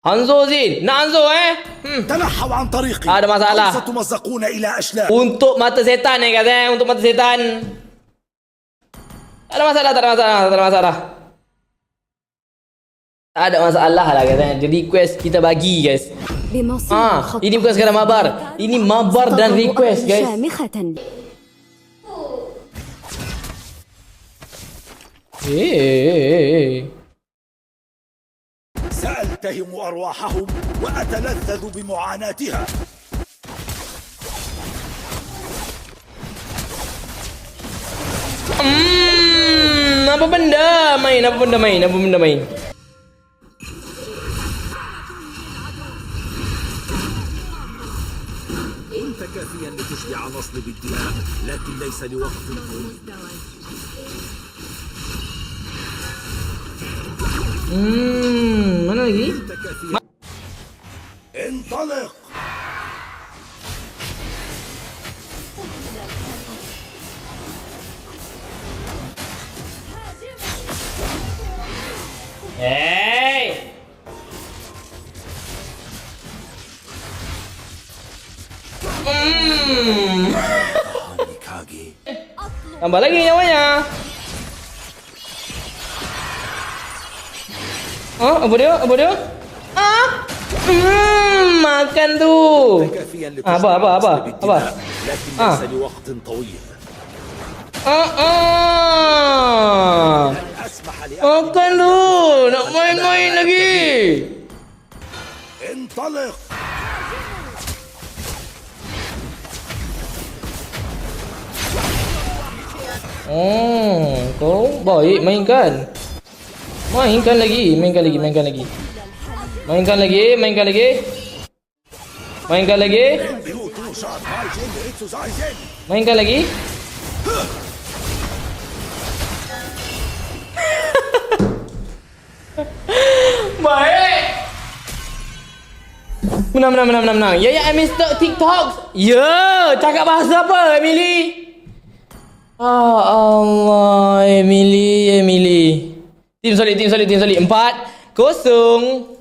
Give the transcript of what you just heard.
Hanzo Zin. Nak Hanzo eh? Hmm. Ada masalah. Untuk mata setan eh kata eh? Untuk mata setan. Tak ada masalah, tak ada masalah, tak ada masalah. Tak ada masalah lah kata eh? Jadi request kita bagi guys. Ha, ini bukan sekadar mabar. Ini mabar dan request guys. Eh. eh سألتهم أرواحهم وأتلذذ بمعاناتها Hmm, apa benda main? Apa benda main? Apa benda main? كنت كافيا لتشبع بالدماء لكن ليس لوقت طويل mana lagi? كنت كافيا انطلق Hey! Hmm. كاجي Tambah lagi nyawanya. Oh, apa dia? Apa dia? Ah! Hmm, makan tu. كافيا Ah, apa, apa, apa, نصلي apa? بالدماء لكن Ah. ليس لوقت طويل Ah, ah. لن أسمح لأحد Makan tu. Nak main-main lagi. انطلق Oh, kau baik mainkan. Mainkan lagi, mainkan lagi, mainkan lagi. Mainkan lagi, mainkan lagi. Mainkan lagi. Mainkan lagi. Baik. Menang, menang, menang, menang, menang. Ya, ya, Mr. TikTok. Ya, cakap bahasa apa, Emily? Ah, Allah, Emily, Emily. Tim solid, tim solid, tim solid. Empat, kosong.